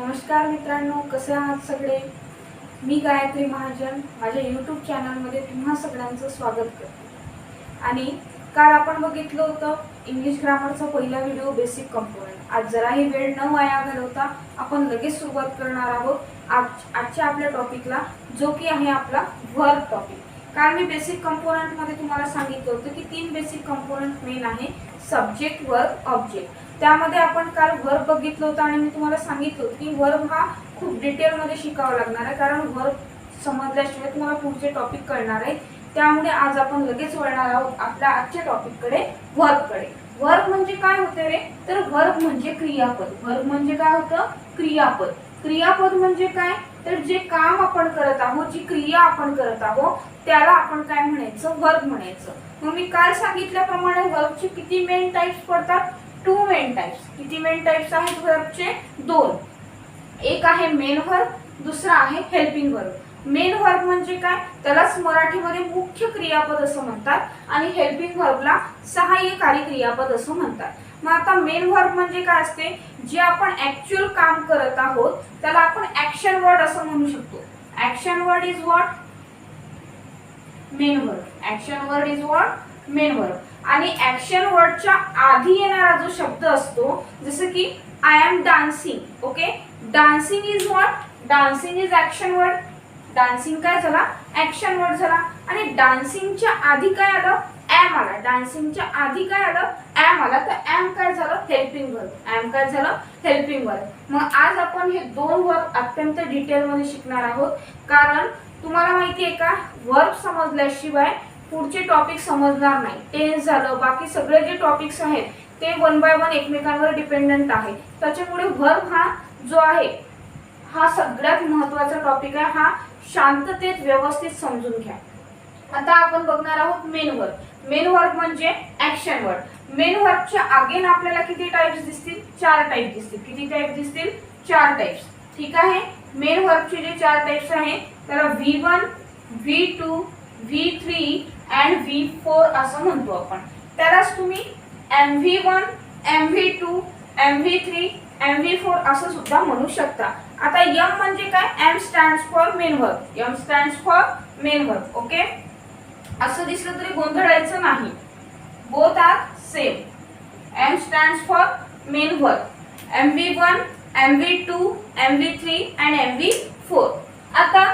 नमस्कार मित्रांनो कसे आहात सगळे? मी गायत्री महाजन. माझ्या यूट्यूब चॅनलमध्ये तुम्हा सगळ्यांचं स्वागत करते. आणि काल आपण बघितलं होतं इंग्लिश ग्रामरचा पहिला व्हिडिओ बेसिक कंपोनंट आज जराही वेळ न वाया घालवता आपण लगेच सुरुवात करणार आहोत. आज आजच्या आपल्या टॉपिकला जो की आहे आपला वर्क टॉपिक काल मी बेसिक कंपोनंटमध्ये तुम्हाला सांगितलं होतं की तीन बेसिक कंपोनंट मेन आहे. सब्जेक्ट वर्क ऑब्जेक्ट त्यामध्ये आपण काल वर्ब बघितलं होतं आणि मी तुम्हाला सांगितलं होतं की वर्ब हा खूप डिटेलमध्ये शिकावा लागणार आहे. कारण वर्ब समजल्याशिवाय तुम्हाला पुढचे टॉपिक कळणार आहे त्यामुळे आज आपण लगेच वळणार आहोत आपल्या आजच्या टॉपिककडे वर्बकडे वर्ब म्हणजे काय होते रे? तर वर्ब म्हणजे क्रियापद. वर्ब म्हणजे काय होतं? क्रियापद. क्रियापद म्हणजे काय? तर जे काम आपण करत आहोत जी क्रिया आपण करत आहोत त्याला आपण काय म्हणायचं? वर्ब म्हणायचं. मग मी काल सांगितल्याप्रमाणे वर्बचे किती मेन टाईप्स पडतात? टू मेन टाइप्स किती मेन टाइप्स आहेत वर्बचे दोन. एक आहे मेन वर्ब दुसरा आहे हेल्पिंग वर्ब मेन वर्ब म्हणजे काय? त्यालाच मराठीमध्ये मुख्य क्रियापद असं म्हणतात आणि हेल्पिंग वर्बला सहाय्यकारी क्रियापद असं म्हणतात. मग आता मेन वर्ब म्हणजे काय असते? जे आपण ऍक्च्युअल काम करत आहोत त्याला आपण ऍक्शन वर्ड असं म्हणू शकतो. Action word is what main word action word is what main word आणि ऍक्शन वर्डच्या आधी येणारा जो शब्द असतो जसं की I am dancing okay dancing is what dancing is action word dancing काय झाला? ऍक्शन वर्ड झाला. आणि डान्सिंगच्या आधी काय आलं? ॲम आला. डान्सिंगच्या आधी काय आलं? ॲम आला. तर ॲम काय झालं? हेल्पिंग वर्ड ॲम काय झालं? हेल्पिंग वर्ड मग आज आपण हे दोन वर्ड अत्यंत डिटेलमध्ये शिकणार आहोत. कारण तुम्हाला माहिती आहे का? वर्ब समजल्याशिवाय पुढचे टॉपिक समजणार नाही. टेन्स झालं. बाकी सगळे जे टॉपिक्स आहेत ते वन बाय वन एकमेकांवर डिपेंडंट आहे त्याच्यामुळे वर्ब हा जो आहे हा सगळ्यात महत्त्वाचा टॉपिक आहे. हा शांततेत व्यवस्थित समजून घ्या. आता आपण बघणार आहोत मेन वर्क मेन वर्क म्हणजे ऍक्शन वर्ड मेन वर्कच्या अगेन आपल्याला किती टाईप्स दिसतील? चार टाईप दिसतील. किती टाईप दिसतील? चार टाइप्स ठीक आहे? मेन वर्कचे जे चार टाइप्स आहेत त्याला V one V two V three and V four असं म्हणतो आपण. त्यालाच तुम्ही M V one M V two M V three M V four असं सुद्धा म्हणू शकता. आता यम म्हणजे काय? M stand for main verb M stand for main verb okay असं दिसलं तरी गोंधळायचं नाही. Both are same M stand for main verb M V one M V two M V three and M V four आता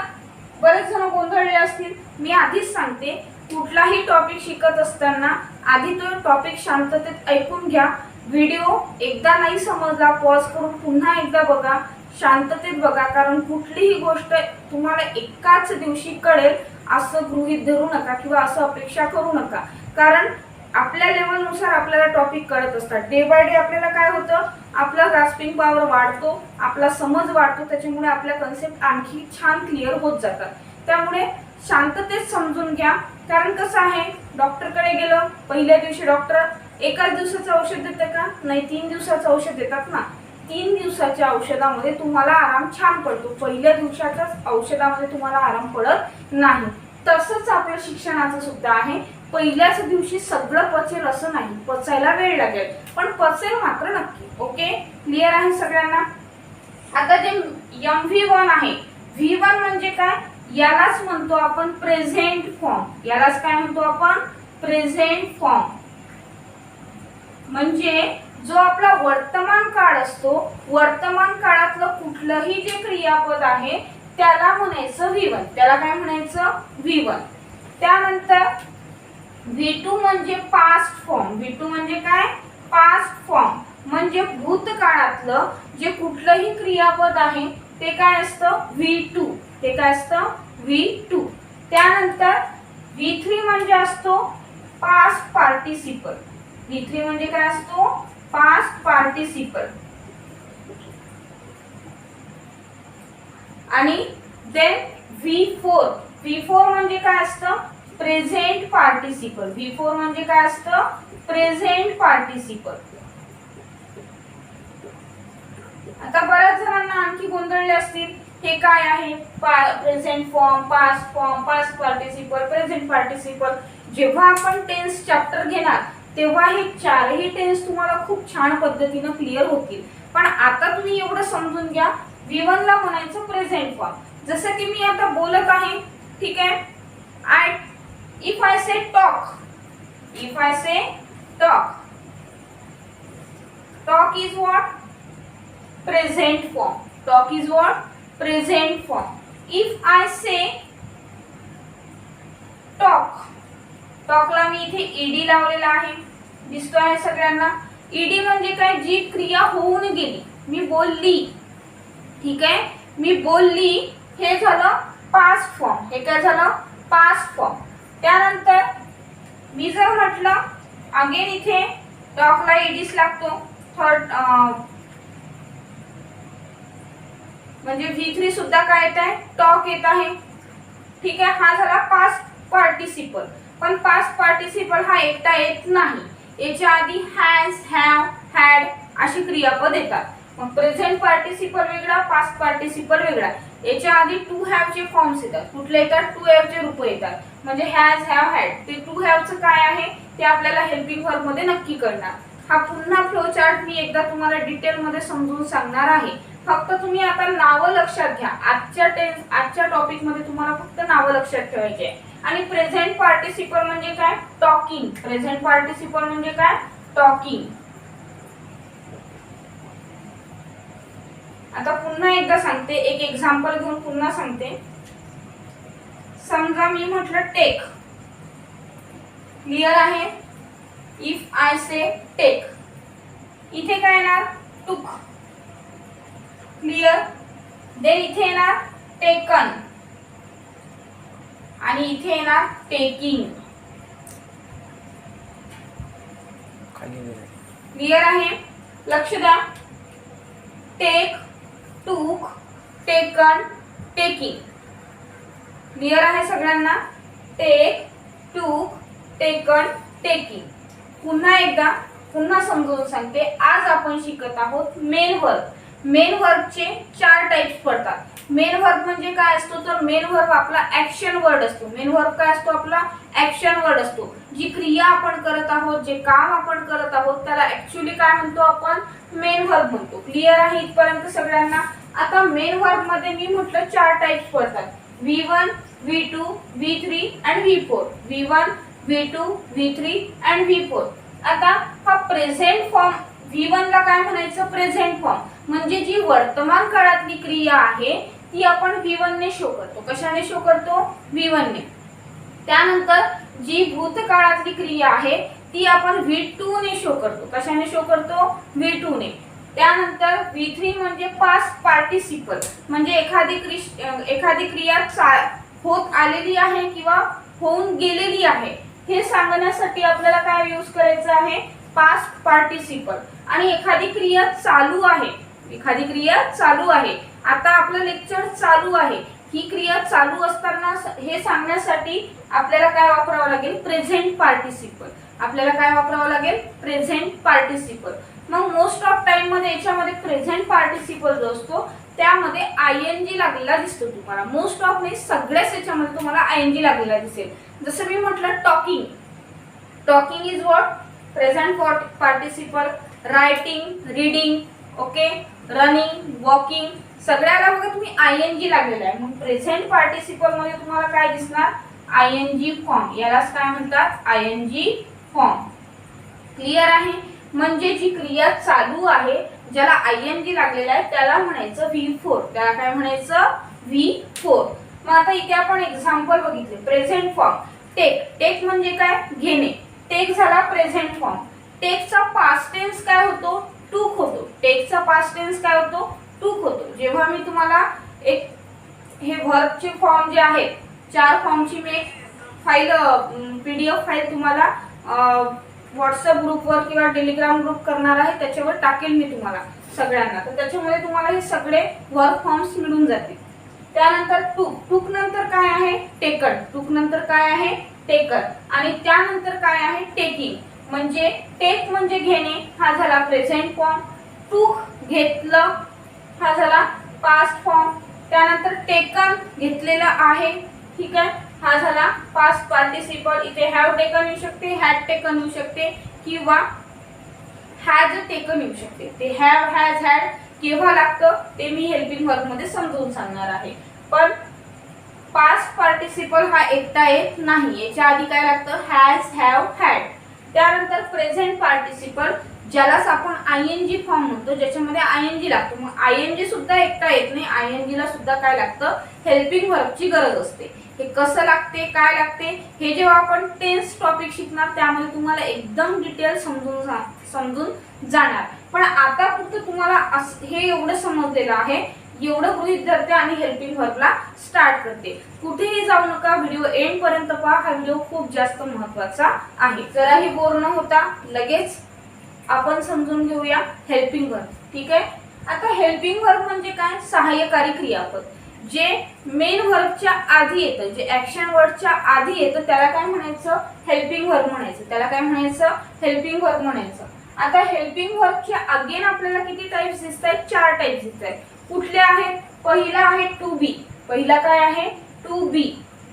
बरेच जण गोंधळले असतील. मी आधीच सांगते कुठलाही टॉपिक शिकत असताना आधी तो टॉपिक शांततेत ऐकून घ्या. व्हिडिओ एकदा नाही समजला पॉज करून पुन्हा एकदा बघा. शांततेत बघा कारण कुठलीही गोष्ट तुम्हाला एकाच दिवशी कळेल असं गृहीत धरू नका किंवा असं अपेक्षा करू नका. कारण आपल्या लेवलनुसार आपल्याला टॉपिक कळत असतात. डे बाय डे आपल्याला काय होतं? आपला ग्रास्पिंग पॉवर वाढतो आपला समज वाढतो त्याच्यामुळे आपल्या कन्सेप्ट आणखी छान क्लिअर होत जातात. त्यामुळे शांततेत समजून घ्या. कारण कसं आहे डॉक्टरकडे गेलं पहिल्या दिवशी डॉक्टर एकाच दिवसाचं औषध देते का? नाही तीन दिवसाचं औषध देतात ना. तीन दिवसाच्या औषधामध्ये तुम्हाला आराम छान पडतो. पहिल्या दिवसाच्याच औषधामध्ये तुम्हाला आराम पडत नाही. तसंच आपलं शिक्षणाचं सुद्धा आहे. पहिल्याच दिवशी सगळं पचेल असं नाही. पचायला वेळ लागेल. पण पचेल मात्र नक्की. ओके? क्लिअर आहे सगळ्यांना? आता जे एम व्ही वन आहे. व्ही वन म्हणजे काय? यालाच म्हणतो आपण प्रेझेंट फॉर्म यालाच काय म्हणतो आपण? प्रेझेंट फॉर्म म्हणजे जो आपला वर्तमान काळ असतो वर्तमान काळातलं कुठलंही जे क्रियापद आहे त्याला म्हणायचं विवन त्याला काय म्हणायचं? विवन त्यानंतर व्ही टू म्हणजे पास्ट फॉर्म व्ही टू म्हणजे काय? पास्ट फॉर्म म्हणजे भूतकाळातलं जे कुठलंही क्रियापद आहे ते काय असतं? व्ही टू ते काय असतं? व्ही टू त्यानंतर व्ही थ्री म्हणजे असतो पास पार्टिसिपल व्ही थ्री म्हणजे काय असतो? पास पार्टिसिपल आणि then V four V four म्हणजे काय असतं? प्रेझेंट पार्टिसिपल व्ही फोर म्हणजे काय असतं? प्रेझेंट पार्टिसिपल आता बऱ्याच जणांना आणखी गोंधळले असतील. हे काय आहे? Present form past form past participle present participle जेव्हा आपण टेन्स चॅप्टर घेणार तेव्हा हे चारही टेन्स तुम्हाला खूप छान पद्धतीनं क्लिअर होतील. पण आता तुम्ही एवढं समजून घ्या विवनला म्हणायचं प्रेझेंट फॉर्म जसं की मी आता बोलत आहे ठीक आहे? I if I say talk if I say talk talk is what present form talk is what present form. If i say talk टॉकला मी इथे ईडी लावलेला आहे. दिसतो आहे सगळ्यांना. ईडी म्हणजे काय? जी क्रिया होऊन गेली. मी बोलली. ठीक आहे? मी बोलली हे झालं पास्ट फॉर्म हे काय झालं? पास्ट फॉर्म त्यानंतर मी जर म्हटलं अगेन इथे टॉकला ईडीच लागतो. थर्ड म्हणजे व्ही थ्री सुद्धा काय येत आहे? टॉक येत आहे. ठीक आहे? हा झाला पास्ट पार्टिसिपल पण पास्ट पार्टिसिपल हा एकटा येत नाही. याच्या आधी हॅज हॅव हॅड अशी क्रियापद येतात. मग प्रेझेंट पार्टिसिपल वेगळा पास्ट पार्टिसिपल वेगळा. याच्या आधी टू हॅवचे फॉर्म्स येतात. कुठले येतात? टू हॅवचे रूप येतात. म्हणजे हॅज हॅव हॅड ते टू हॅवचं काय आहे? ते आपल्याला हेल्पिंग वर्बमध्ये नक्की करणार. हा पुन्हा फ्लो चार्ट मी एकदा तुम्हाला डिटेलमध्ये समजून सांगणार आहे. फक्त तुम्ही आता नावं लक्षात घ्या. आजच्या टेन्स आजच्या टॉपिकमध्ये तुम्हाला फक्त नावं लक्षात ठेवायचे आणि प्रेझेंट पार्टिसिपल म्हणजे काय? टॉकिंग प्रेझेंट पार्टिसिपल म्हणजे काय? टॉकिंग आता पुन्हा एकदा सांगते. एक एक्झाम्पल घेऊन पुन्हा सांगते. समजा मी म्हटलं टेक क्लिअर आहे? इफ आय से टेक इथे काय येणार? टुक क्लिअर देन इथे येणार टेकन आणि इथे येणार टेकिंग क्लिअर आहे? लक्ष द्या. टेक टूक टेकन टेकिंग क्लिअर आहे सगळ्यांना? टेक टूक टेकन टेकिंग पुन्हा एकदा पुन्हा समजून सांगते. आज आपण शिकत आहोत मेन वर्क मेन वर्कचे चार टाइप्स पडतात. मेन वर्क म्हणजे काय असतो? तर मेन वर्क आपला ऍक्शन वर्ड असतो. मेन वर्क काय असतो? आपला ऍक्शन वर्ड असतो. जी क्रिया आपण करत आहोत जे काम आपण करत आहोत त्याला ऍक्च्युली काय म्हणतो आपण? मेन वर्क म्हणतो. क्लिअर आहे इथपर्यंत सगळ्यांना? आता मेन वर्कमध्ये मी म्हटलं चार टाईप्स पडतात. V one V two V three and V four V one V two V three and V four आता हा प्रेझेंट फॉर्म व्ही वन ला काय म्हणायचं? प्रेझेंट फॉर्म म्हणजे जी वर्तमान काळातली क्रिया आहे ती आपण व्ही ने शो करतो. कशाने शो करतो? व्ही ने. त्यानंतर जी भूतकाळातली क्रिया आहे ती आपण व्ही टू ने शो करतो. कशाने शो करतो? व्ही टू ने. त्यानंतर व्ही थ्री म्हणजे पास्ट पार्टिसिपल म्हणजे एखादी क्रि एखादी क्रिया चा होत आलेली आहे किंवा होऊन गेलेली आहे हे सांगण्यासाठी आपल्याला काय यूज करायचं आहे? पास्ट पार्टिसिपल आणि एखादी क्रिया चालू आहे एखादी क्रिया चालू आहे. आता आपलं लेक्चर चालू आहे. ही क्रिया चालू असताना हे सांगण्यासाठी आपल्याला काय वापरावं लागेल? प्रेझेंट पार्टिसिपल आपल्याला काय वापरावं लागेल? प्रेझेंट पार्टिसिपल मग मोस्ट ऑफ टाइममध्ये याच्यामध्ये प्रेझेंट पार्टिसिपल जो असतो त्यामध्ये आय एन जी लागलेला दिसतो तुम्हाला. मोस्ट ऑफ नाही सगळ्याच याच्यामध्ये तुम्हाला आय एन जी लागलेला दिसेल. जसं मी म्हटलं talking talking is what present participle writing reading okay running walking सगळ्याला बघा तुम्ही आय एन जी लागलेला आहे. मग प्रेझेंट पार्टिसिपलमध्ये तुम्हाला काय दिसणार? आय एन जी फॉर्म यालाच काय म्हणतात? I N G form clear आहे? म्हणजे जी क्रिया चालू आहे ज्याला आय एन जी लागलेला आहे त्याला म्हणायचं व्ही फोर त्याला काय म्हणायचं? व्ही फोर मग आता इथे आपण एक्झाम्पल बघितले. प्रेझेंट फॉर्म टेक टेक म्हणजे काय? घेणे. टेक झाला प्रेझेंट फॉर्म टेकचा पास्ट टेन्स काय होतो? टूक होतो टेकचा पास्ट टेन्स काय होतो? टूक होतो जेव्हा मी तुम्हाला एक हे वर्कचे फॉर्म जे आहेत चार फॉर्मची मी एक फाईल पीडीएफ फाईल तुम्हाला व्हॉट्सअप ग्रुपवर किंवा टेलिग्राम ग्रुप करणार आहे त्याच्यावर टाकेल मी तुम्हाला सगळ्यांना. तर त्याच्यामध्ये तुम्हाला हे सगळे वर्क फॉर्म्स मिळून जातील. त्यानंतर टूक टूक नंतर काय आहे? टेकड टूक नंतर काय आहे? टेकन आणि त्यानंतर काय आहे? टेकिंग म्हणजे टेक म्हणजे घेणे हा झाला प्रेझेंट फॉर्म टूक घेतलं हा झाला पास्ट फॉर्म त्यानंतर टेकन घेतलेलं आहे ठीक आहे? हा झाला पास्ट पार्टिसिपल इथे हॅव टेकन येऊ शकते हॅड टेकन येऊ शकते किंवा हॅज टेकन येऊ शकते. ते हॅव हॅज हॅड केव्हा लागतं ते मी हेल्पिंग वर्कमध्ये समजून सांगणार आहे. पण पास्ट पार्टिसिपल हा एकटा येत नाही याच्या आधी काय लागतं? हॅज हॅव हॅड त्यानंतर प्रेझेंट पार्टिसिपल ज्यालाच आपण आय एन जी फॉर्म म्हणतो ज्याच्यामध्ये आय एन जी लागतो. मग आय एन जी सुद्धा एकटा येत नाही. आय एन जीला सुद्धा काय लागतं? हेल्पिंग वर्कची गरज असते. हे कसं लागते? काय लागते? हे जेव्हा आपण टेन्स टॉपिक शिकणार त्यामध्ये तुम्हाला एकदम डिटेल समजून जा समजून जाणार. पण आता फक्त तुम्हाला असं हे एवढं समजलेलं आहे एवढं गृहित धरते आणि हेल्पिंग वर्कला स्टार्ट करते. कुठेही जाऊ नका व्हिडिओ एंड पर्यंत पहा. हा व्हिडिओ खूप जास्त महत्त्वाचा आहे. जराही बोर न होता लगेच आपण समजून घेऊया हेल्पिंग वर्क ठीक आहे? आता हेल्पिंग वर्क म्हणजे काय? सहाय्यकारी क्रियापद. जे मेन वर्कच्या आधी येतं जे ऍक्शन वर्डच्या आधी येतं त्याला काय म्हणायचं? हेल्पिंग वर्क म्हणायचं. त्याला काय म्हणायचं? हेल्पिंग वर्क म्हणायचं. आता हेल्पिंग वर्कच्या अगेन आपल्याला किती टाइप्स दिसत आहेत चार टाईप्स दिसत आहेत कुठले आहेत? पहिला आहे टू बी पहिला काय आहे? टू बी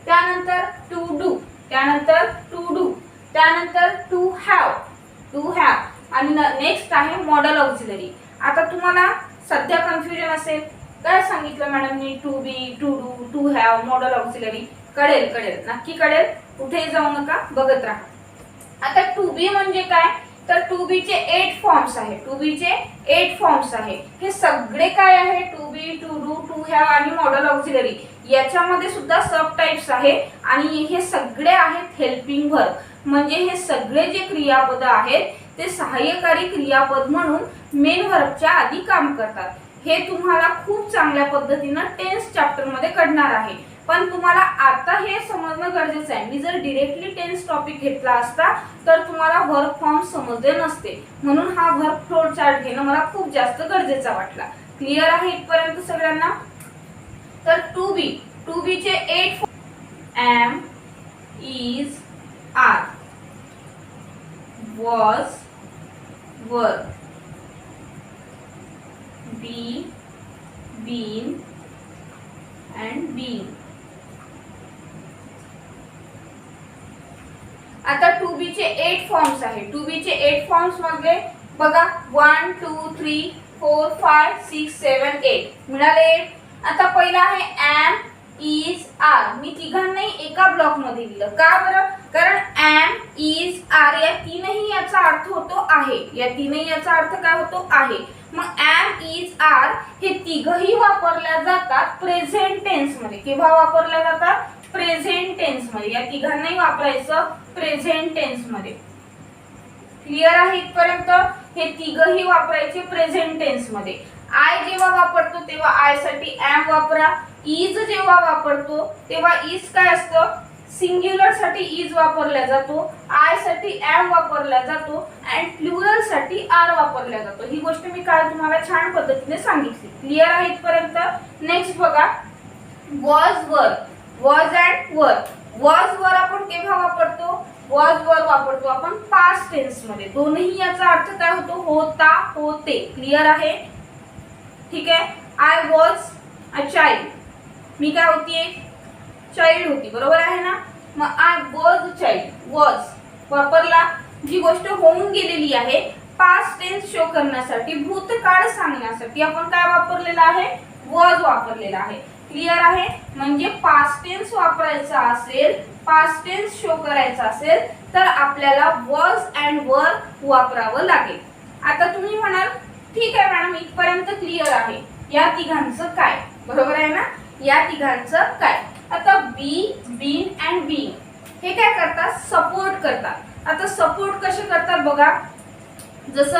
त्यानंतर टू डू त्यानंतर टू डू त्यानंतर टू हॅव टू हॅव आणि नेक्स्ट आहे मॉडल ऑक्झिलरी आता तुम्हाला सध्या कन्फ्युजन असेल. काय सांगितलं मॅडमनी to be to do to have modal auxiliary कळेल कळेल. नक्की कळेल. कुठेही जाऊ नका. बघत राहा. आता टू बी म्हणजे काय? तर टू बीचे एट फॉर्म्स आहे. टू बीचे एट फॉर्म्स आहे. हे सगळे काय आहे? To be to do to have आणि मॉडल ऑक्झिलरी याच्यामध्ये सुद्धा सब टाइप्स आहे आणि हे सगळे आहेत हेल्पिंग वर्क म्हणजे हे सगळे जे क्रियापद आहेत ते सहाय्यकारी क्रियापद म्हणून मेन वर्कच्या आधी काम करतात. हे तुम्हाला खूप चांगल्या पद्धतीनं टेन्स चॅप्टरमध्ये कळणार आहे. पण तुम्हाला आता हे समजणं गरजेचं आहे. मी जर डिरेक्टली टेन्स टॉपिक घेतला असता तर तुम्हाला वर्क फॉर्म समजले नसते. म्हणून हा वर्क फ्लो चार्ट घेणं मला खूप जास्त गरजेचा वाटला. क्लिअर आहे इथपर्यंत सगळ्यांना? तर टू बी टू बी चे eight am is are was were be been and been आता टू बी चे एट फॉर्म्स आहे टू बी चे एट फॉर्म्स मधले बघा one two three four five six seven eight मिळाले एट आता पहिला आहे एम इज आर मी तिघांनाही एका ब्लॉकमध्ये दिलं. का बरं? कारण एम इज आर या तीनही याचा अर्थ होतो आहे. या तीनही याचा अर्थ काय होतो आहे. मग एम इज आर हे तिघही वापरल्या जातात प्रेझेंट टेन्समध्ये केव्हा वापरल्या जातात? प्रेझेंट टेन्समध्ये. या तिघांनाही वापरायचं प्रेझेंट टेन्समध्ये. क्लिअर आहे इथपर्यंत? हे तिघही वापरायचे प्रेझेंट टेन्समध्ये. आय जेव्हा वापरतो तेव्हा आयसाठी एम वापरा. इज जेव्हा वापरतो तेव्हा इज काय असतं? सिंग्युलरसाठी इज वापरला जातो. आयसाठी एम वापरला जातो. अँड प्लुरलसाठी आर वापरला जातो. ही गोष्ट मी काल तुम्हाला छान पद्धतीने सांगितली. क्लिअर आहे इथपर्यंत? नेक्स्ट बघा. वॉज वर वॉज अँड वर वॉज वर आपण केव्हा वापरतो? वॉज वर वापरतो आपण पास्ट टेन्समध्ये. दोन्ही याचा अर्थ काय होतो? होता होते. क्लिअर आहे? ठीक आहे? आय वॉज अ चाइल्ड मी काय होती एक चाइल्ड होती. बरोबर आहे ना? मग आय वॉज चाइल्ड वॉज वापरला. जी गोष्ट होऊन गेलेली आहे पास्ट टेन्स शो करण्यासाठी भूतकाळ सांगण्यासाठी आपण काय वापरलेलं आहे? वॉज वापरलेला आहे. क्लिअर आहे? म्हणजे पास्ट टेन्स वापरायचा असेल पास्ट टेन्स शो करायचा असेल तर आपल्याला वॉज अँड वर वापरावं लागेल. आता तुम्ही म्हणाल ठीक आहे मॅडम इथपर्यंत क्लिअर आहे. या तिघांचं काय? बरोबर आहे ना? या तिघांचं काय? आता बी बीन अँड बीन हे काय करतात? सपोर्ट करतात. आता सपोर्ट कसे करतात बघा. जसं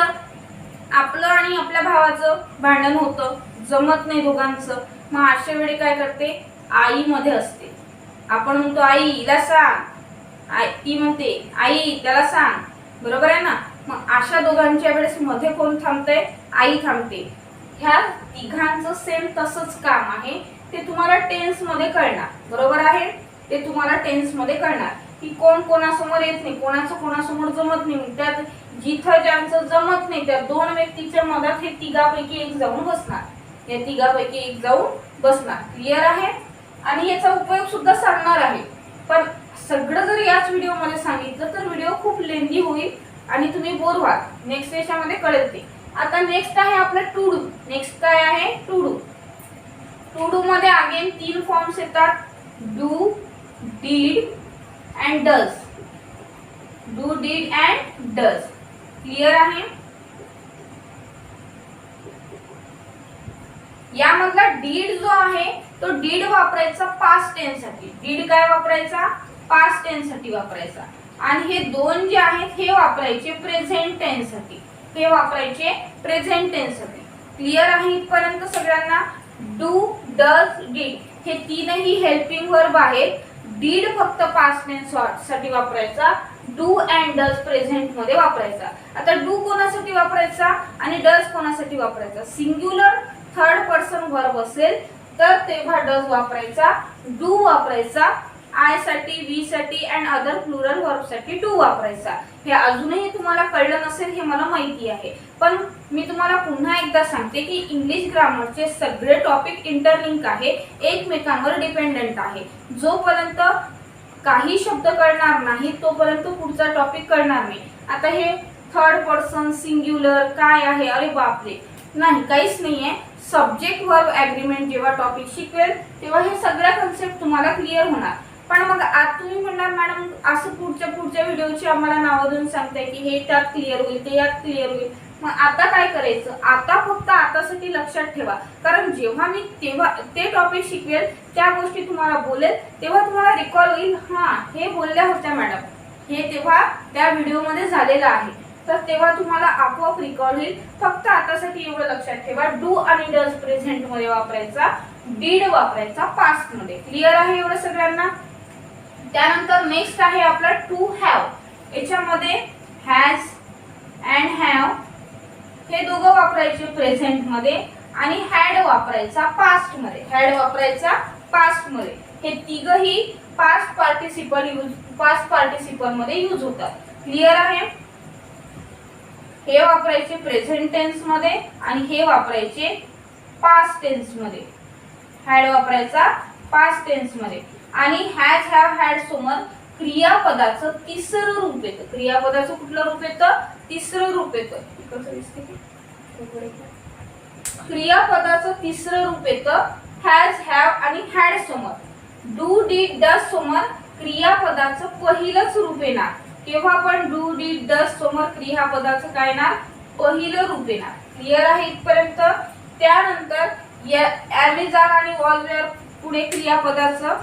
आपलं आणि आपल्या भावाचं भांडण होतं जमत नाही दोघांचं. मग अशा वेळी काय करते? आईमध्ये असते. आपण म्हणतो आईला सांग. आई ती म्हणते आई त्याला सांग. बरोबर आहे ना? मग अशा दोघांच्या वेळेस मध्ये कोण थांबते आई थांबते. ह्या तिघांचं सेम तसंच काम आहे. ते तुम्हाला टेन्समध्ये कळणार. बरोबर आहे? ते तुम्हाला टेन्समध्ये कळणार. की कोण कोणासमोर येत नाही कोणाचं कोणासमोर जमत नाही. त्यात जिथं ज्यांचं जमत नाही त्या दोन व्यक्तीच्या मधात हे तिघापैकी एक जाऊन बसणार. या तिघापैकी एक जाऊन बसणार. क्लिअर आहे? आणि याचा उपयोग सुद्धा सांगणार आहे. पण सगळं जर याच व्हिडिओमध्ये सांगितलं तर व्हिडिओ खूप लेंदी होईल आणि तुम्ही बोर व्हाल. नेक्स्ट याच्यामध्ये कळेल ते. आता नेक्स्ट आहे आपलं टू डू नेक्स्ट काय आहे? टू डू टू डू मध्ये अगेन तीन फॉर्म्स येतात. Do did and does do did and does clear आहे? यामधला डीड जो आहे तो डीड वापरायचा पास्ट टेनसाठी साठी. डीड काय वापरायचा? पास्ट टेनसाठी साठी वापरायचा. आणि हे दोन जे आहेत हे वापरायचे प्रेझेंट टेनसाठी साठी. हे वापरायचे प्रेझेंटसाठी. क्लिअर आहे इथपर्यंत सगळ्यांना? डू डज डीड हे तीनही हेल्पिंग वर्ब आहेत. डीड फक्त पास्ट टेन्ससाठी वापरायचा. डू अँड डज प्रेझेंटमध्ये वापरायचा. आता डू कोणासाठी वापरायचा? आणि डज कोणासाठी वापरायचा? सिंग्युलर थर्ड पर्सन वर्ब असेल तर तेव्हा डज वापरायचा डू वापरायचा आयसाठी वी साठी अँड अदर प्लुरल वर्बसाठी डू वापरायचा. हे अजूनही तुम्हाला कळलं नसेल हे मला माहिती आहे. पण मी तुम्हाला पुन्हा एकदा सांगते की इंग्लिश ग्रामरचे सगळे टॉपिक इंटरलिंक आहे एकमेकांवर डिपेंडंट आहे. जोपर्यंत काही शब्द कळणार नाही तोपर्यंत पुढचा टॉपिक कळणार नाही. आता हे थर्ड पर्सन सिंग्युलर काय आहे? अरे बापरे. नाही काहीच नाही आहे सब्जेक्ट वर्ब ॲग्रीमेंट जेव्हा टॉपिक शिकवेल तेव्हा हे सगळ्या कन्सेप्ट तुम्हाला क्लिअर होणार. पण मग आज तुम्ही म्हणणार मॅडम असं पुढच्या पुढच्या व्हिडिओची आम्हाला नावं देऊन सांगताय की हे त्यात क्लिअर होईल ते यात क्लिअर होईल. मग आता काय करायचं? आता फक्त आतासाठी लक्षात ठेवा. कारण जेव्हा मी तेव्हा ते टॉपिक शिकवेल त्या गोष्टी तुम्हाला बोलेल तेव्हा तुम्हाला रिकॉल होईल हां हे बोलल्या होत्या मॅडम. हे तेव्हा त्या व्हिडिओमध्ये झालेलं आहे. तर तेव्हा तुम्हाला आपोआप रिकॉर्ड होईल. फक्त आतासाठी एवढं लक्षात ठेवा. डू आणि डज प्रेझेंटमध्ये वापरायचा डीड वापरायचा पास्टमध्ये क्लिअर आहे एवढं सगळ्यांना? त्यानंतर नेक्स्ट आहे आपला टू हॅव याच्यामध्ये हॅज अँड हॅव हे दोघं वापरायचे प्रेझेंटमध्ये आणि हॅड वापरायचा पास्टमध्ये हॅड वापरायचा पास्टमध्ये हे तिघही पास्ट पार्टिसिपल यूज पास्ट पार्टिसिपलमध्ये यूज होतात. क्लिअर आहे? हे वापरायचे प्रेझेंट टेन्समध्ये आणि हे वापरायचे पास्ट टेन्समध्ये हॅड वापरायचा पास्ट टेन्समध्ये आणि हॅज हॅव हॅड समोर क्रियापदाचं तिसरं रूप येतं. क्रियापदाचं कुठलं रूप येतं? तिसरं रूप येतं. क्रियापदाचं तिसरं रूप येतं. हॅज हॅव आणि हॅड समोर डू डीड डस समोर क्रियापदाचं पहिलंच रूप येणार. तेव्हा आपण डू डीड डज समोर क्रियापदाचं काय येणार पहिलं रूप येणार क्लिअर आहे इथपर्यंत? त्यानंतर ॲमेझॉन आणि वॉलवेअर पुढे क्रियापदाचं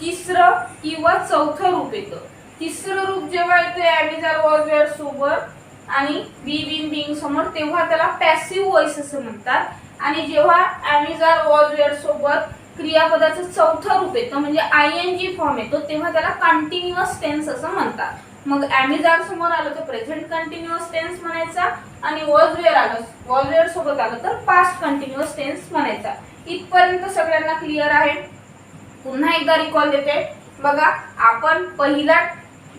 तिसरं किंवा चौथं रूप येतं. तिसरं रूप जेव्हा येतं ॲमेझॉन वॉलवेअर सोबत आणि बी बिंग बिंग समोर तेव्हा त्याला पॅसिव्ह व्हॉइस असं म्हणतात. आणि जेव्हा ॲमेझॉन वॉलवेअर सोबत क्रियापदाचं चौथं रूप येतं म्हणजे आय एन जी फॉर्म येतो तेव्हा त्याला कंटिन्युअस टेन्स असं म्हणतात. मग ॲमेझॉन समोर आलं तर प्रेझेंट कंटिन्युअस टेन्स म्हणायचा आणि वॉलवेअर आलं. वॉलवेअर सोबत आलं तर पास्ट कंटिन्युअस टेन्स म्हणायचा. इथपर्यंत सगळ्यांना क्लिअर आहे. पुन्हा एकदा रिकॉल देते. बघा आपण पहिला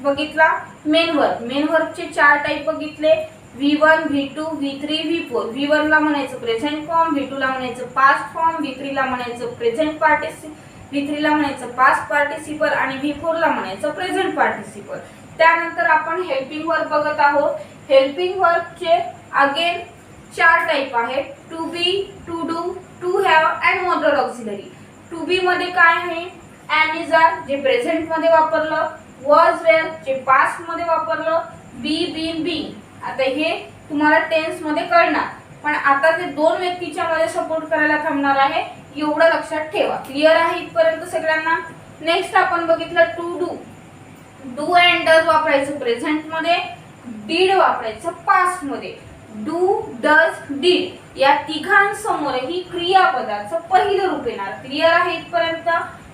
बघितला मेन वर्क मेन वर्कचे चार टाईप बघितले. V one V two V three V four V वनला म्हणायचं प्रेझेंट फॉर्म व्ही टूला म्हणायचं पास्ट फॉर्म व्ही थ्रीला म्हणायचं प्रेझेंट पार्टिसि व्ही थ्रीला म्हणायचं पास्ट पार्टिसिपल आणि व्ही फोरला म्हणायचं प्रेझेंट पार्टिसिपल त्यानंतर आपण हेल्पिंग वर्क बघत आहोत. हेल्पिंग वर्कचे अगेन चार टाईप आहेत. To be to do to have and modal auxiliary to be मध्ये काय आहे? ॲमिझार जे प्रेझेंटमध्ये वापरलं. वॉज वेअर जे पास्टमध्ये वापरलं. बी बी बी आता हे तुम्हाला टेन्समध्ये कळणार. पण आता ते दोन व्यक्तीच्या मध्ये सपोर्ट करायला थांबणार आहे. एवढं लक्षात ठेवा. क्लिअर आहे इथपर्यंत सगळ्यांना? नेक्स्ट आपण बघितलं to do do and does वापरायचं प्रेझेंटमध्ये डीड वापरायचं पास्टमध्ये. डू डज डीड या तिघांसमोरही क्रियापदाचं पहिलं रूप येणार. क्लिअर आहे इथपर्यंत?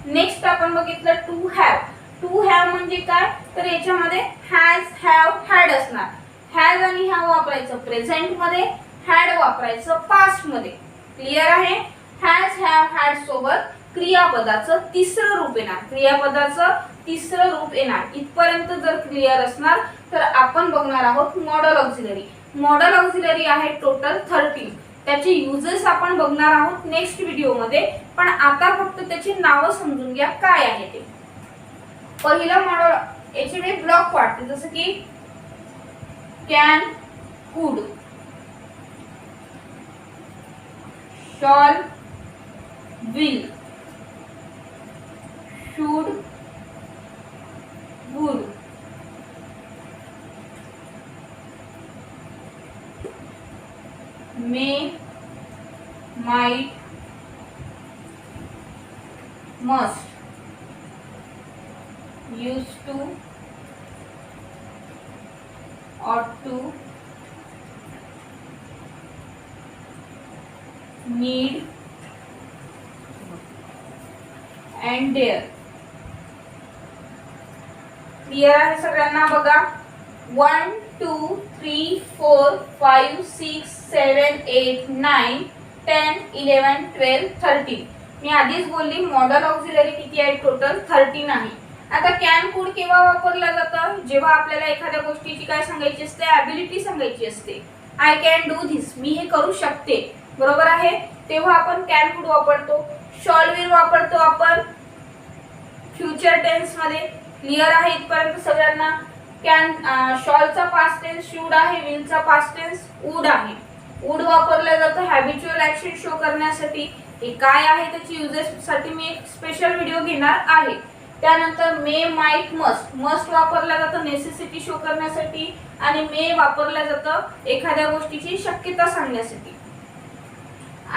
नेक्स्ट आपण बघितलं टू हॅव टू हॅव म्हणजे काय? तर याच्यामध्ये हॅज हॅव हॅड असणार. हॅज आणि हॅव वापरायचं प्रेझेंटमध्ये हॅड वापरायचं पास्टमध्ये. क्लिअर आहे? हॅज हॅव हॅड सोबत क्रियापदाचं तिसरं रूप येणार. क्रियापदाचं तिसरं रूप येणार. इथपर्यंत जर क्लिअर असणार तर आपण बघणार आहोत मॉडल ऑक्झिलरी मॉडल ऑक्झिलरी आहे टोटल थर्टी त्याचे युजेस आपण बघणार आहोत नेक्स्ट व्हिडिओमध्ये पण आता फक्त त्याची नावं समजून घ्या काय आहे ते. पहिलं मॉडल याचे मी ब्लॉक वाटते जसं की can could shall will should would may might must used to ought to need and dare. Clear आहे सगळ्यांना बघा. One two three four five six seven eight nine ten eleven twelve thirteen मी आधीच बोलली modal auxiliary किती आहे? Total thirteen आहे. आता can code केव्हा वापरला जातं? जेव्हा आपल्याला एखाद्या गोष्टीची काय सांगायची असते? ॲबिलिटी सांगायची असते. आय कॅन डू धिस मी हे करू शकते. बरोबर आहे? तेव्हा आपण कॅन कोड वापरतो. शॉल विल वापरतो आपण. फ्युचर टेन्समध्ये क्लिअर आहे इथपर्यंत सगळ्यांना? कॅन शॉलचा पास्ट टेन्स शूड आहे विलचा पास्ट टेन्स वूड आहे. वूड वापरलं जातं. हॅबिच्युअल ऍक्शन शो करण्यासाठी. हे काय आहे? त्याची युजेस साठी मी एक स्पेशल व्हिडिओ घेणार आहे. त्यानंतर मे माईट मस्ट मस्ट वापरला जातं नेसेसिटी शो करण्यासाठी आणि मे वापरलं जातं एखाद्या गोष्टीची शक्यता सांगण्यासाठी.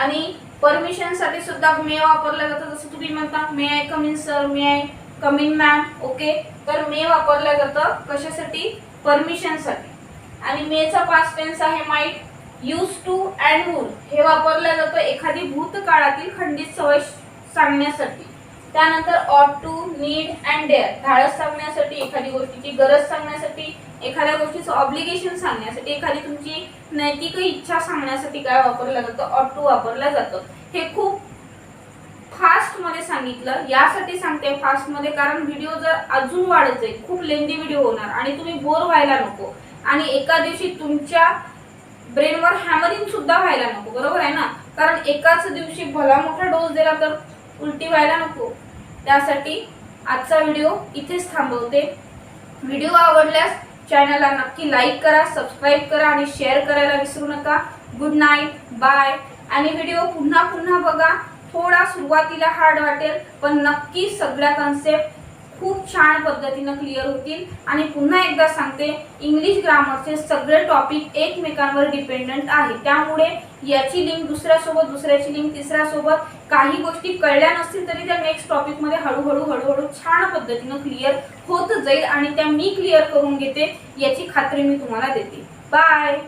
आणि परमिशनसाठी सुद्धा मे वापरलं जातं. जसं तुम्ही म्हणता may I come in sir may I come in ma'am okay तर मे वापरलं जातं कशासाठी? परमिशनसाठी. आणि मेचा पास्ट टेन्स आहे might use to and would हे वापरलं जातं एखादी भूतकाळातील खंडित सवय सांगण्यासाठी. त्यानंतर ought to need and dare धाडस सांगण्यासाठी एखादी गोष्टीची गरज सांगण्यासाठी एखाद्या गोष्टीचं ऑब्लिगेशन सांगण्यासाठी एखादी तुमची नैतिक इच्छा सांगण्यासाठी काय वापरलं जातं? ऑट टू वापरलं जातं. हे खूप फास्टमध्ये सांगितलं. यासाठी सांगते फास्टमध्ये कारण व्हिडिओ जर अजून वाढत जाईल खूप लेंदी व्हिडिओ होणार आणि तुम्ही बोर व्हायला नको. आणि एका दिवशी तुमच्या ब्रेनवर हॅमरिंग सुद्धा व्हायला नको बरोबर आहे ना? कारण एकाच दिवशी भला मोठा डोस दिला तर उलटी व्हायला नको. त्यासाठी आजचा व्हिडिओ इथेच थांबवते. व्हिडिओ आवडल्यास चॅनलला नक्की लाईक करा सबस्क्राईब करा आणि शेअर करायला विसरू नका. गुड नाईट बाय आणि व्हिडिओ पुन्हा पुन्हा बघा. थोडा सुरुवातीला हार्ड वाटेल पण नक्की सगळ्या कन्सेप्ट खूप छान पद्धतीनं क्लिअर होतील. आणि पुन्हा एकदा सांगते इंग्लिश ग्रामरचे सगळे टॉपिक एकमेकांवर डिपेंडंट आहे त्यामुळे याची लिंक दुसऱ्यासोबत दुसऱ्याची लिंक तिसऱ्यासोबत काही गोष्टी कळल्या नसतील तरी त्या नेक्स्ट टॉपिकमध्ये हळूहळू हळूहळू छान पद्धतीनं क्लिअर होत जाईल. आणि त्या मी क्लिअर करून घेते याची खात्री मी तुम्हाला देते. बाय